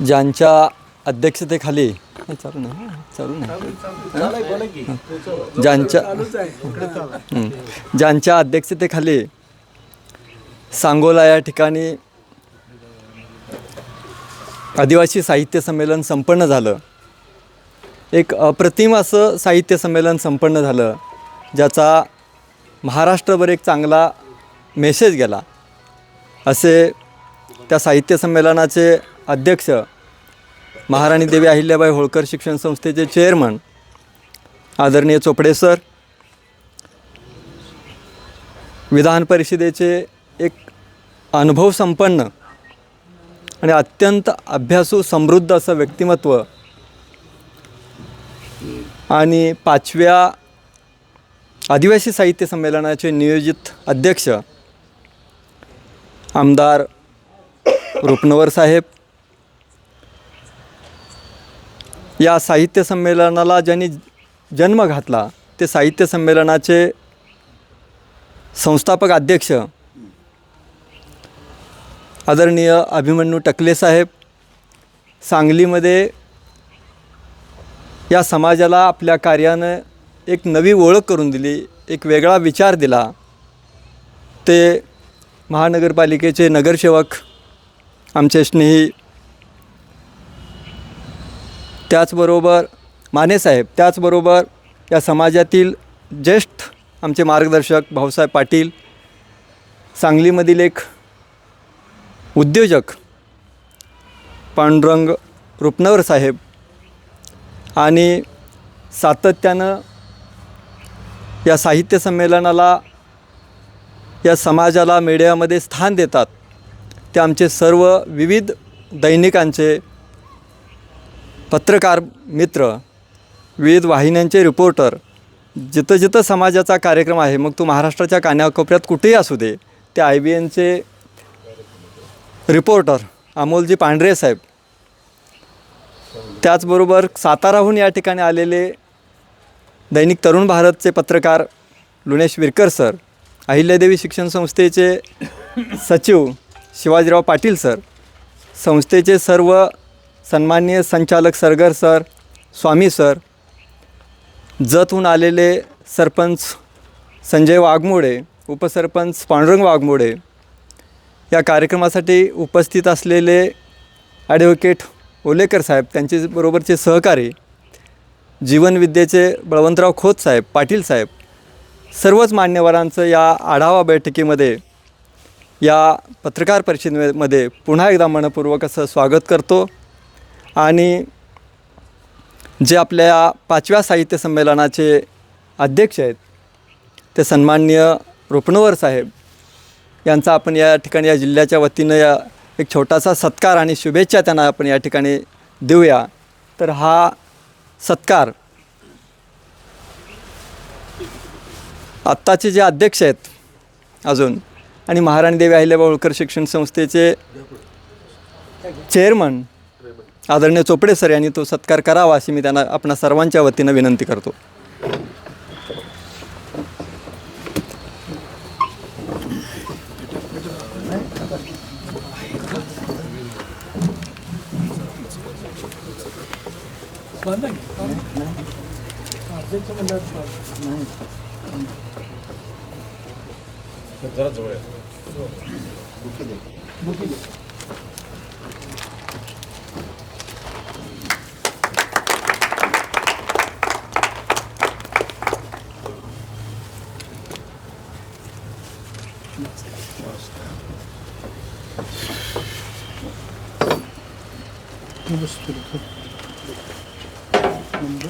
ज्यांच्या अध्यक्षतेखाली चालू नाही चालू नाही. ज्यांच्या. ज्यांच्या अध्यक्षतेखाली सांगोला या ठिकाणी आदिवासी साहित्य संमेलन संपन्न झालं. एक अप्रतिम असं साहित्य संमेलन संपन्न झालं ज्याचा महाराष्ट्रभर एक चांगला मेसेज गेला. असे त्या साहित्य संमेलनाचे अध्यक्ष महाराणी देवी अहिल्याबाई होळकर शिक्षण संस्थेचे चेअरमन आदरणीय चोपडे सर विधान परिषदेचे एक अनुभवसंपन्न आणि अत्यंत अभ्यासू समृद्ध असं व्यक्तिमत्व आणि पाचव्या आदिवासी साहित्य संमेलनाचे नियोजित अध्यक्ष आमदार रुपनवर साहेब या साहित्य संमेलनाला ज्यांनी जन्म घातला ते साहित्य संमेलनाचे संस्थापक अध्यक्ष आदरणीय अभिमन्यू टकले साहेब सांगलीमध्ये या समाजाला आपल्या कार्यानं एक नवी ओळख करून दिली एक वेगळा विचार दिला. ते महानगरपालिकेचे नगरसेवक आमचे स्नेही त्याचबरोबर मानेसाहेब त्याचबरोबर या समाजातील ज्येष्ठ आमचे मार्गदर्शक भाऊसाहेब पाटील सांगलीमधील एक उद्योजक पांडुरंग रुपनवर साहेब आणि सातत्यानं या साहित्य संमेलनाला या समाजाला मीडियामध्ये स्थान देतात. ते आमचे सर्व विविध दैनिकांचे पत्रकार मित्र विविध वाहिन्यांचे रिपोर्टर जिथं जिथं समाजाचा कार्यक्रम आहे मग तो महाराष्ट्राच्या कान्याकोपऱ्यात कुठेही असू दे ते आय बी एनचे रिपोर्टर अमोलजी पांढरे साहेब. त्याचबरोबर साताराहून या ठिकाणी आलेले दैनिक तरुण भारतचे पत्रकार लुणेश विरकर सर अहिल्यादेवी शिक्षण संस्थेचे सचिव शिवाजीराव पाटील सर संस्थेचे सर्व सन्माननीय संचालक सरगर सर स्वामी सर जतहून आलेले सरपंच संजय वाघमोडे उपसरपंच पांडुरंग वाघमोडे या कार्यक्रमासाठी उपस्थित असलेले ॲडव्होकेट ओलेकर साहेब त्यांचे बरोबरचे सहकारी जीवनविद्येचे बळवंतराव खोत साहेब पाटील साहेब सर्वच मान्यवरांचं या आढावा बैठकीमध्ये या पत्रकार परिषदेमध्ये पुन्हा एकदा मनपूर्वक असं स्वागत करतो. आणि जे आपल्या पाचव्या साहित्य संमेलनाचे अध्यक्ष आहेत ते सन्माननीय रुपणवर साहेब यांचा आपण या ठिकाणी या जिल्ह्याच्या वतीनं या एक छोटासा सत्कार आणि शुभेच्छा त्यांना आपण या ठिकाणी देऊया. तर हा सत्कार आत्ताचे जे अध्यक्ष आहेत अजून आणि महाराणी देवी अहिल्याबा होळकर शिक्षण संस्थेचे चेअरमन आदरणीय चोपडे सर यांनी तो सत्कार करावा अशी मी त्यांना आपणा सर्वांच्या वतीनं विनंती करतो. जरा Burası durdu. Bunu da